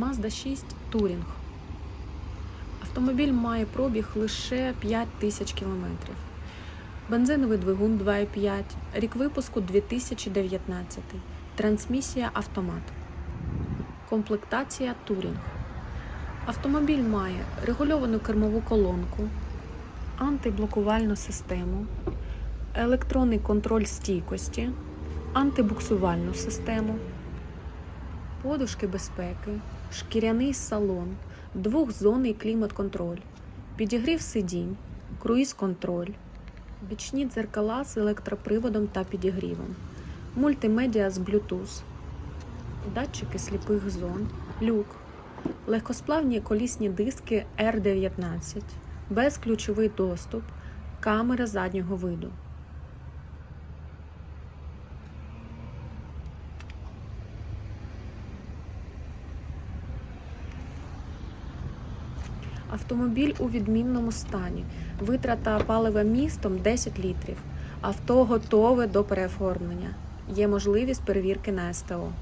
Mazda 6 Touring. Автомобіль має пробіг лише 5 тисяч кілометрів. Бензиновий двигун 2,5, рік випуску 2019, трансмісія автомат. Комплектація Touring. Автомобіль має регульовану кермову колонку, антиблокувальну систему, електронний контроль стійкості, антибуксувальну систему, подушки безпеки, шкіряний салон, двохзонний клімат-контроль, підігрів сидінь, круїз-контроль, бічні дзеркала з електроприводом та підігрівом, мультимедіа з Bluetooth, датчики сліпих зон, люк, легкосплавні колісні диски R19, безключовий доступ, камера заднього виду. Автомобіль у відмінному стані. Витрата палива містом 10 літрів. Авто готове до переоформлення. Є можливість перевірки на СТО.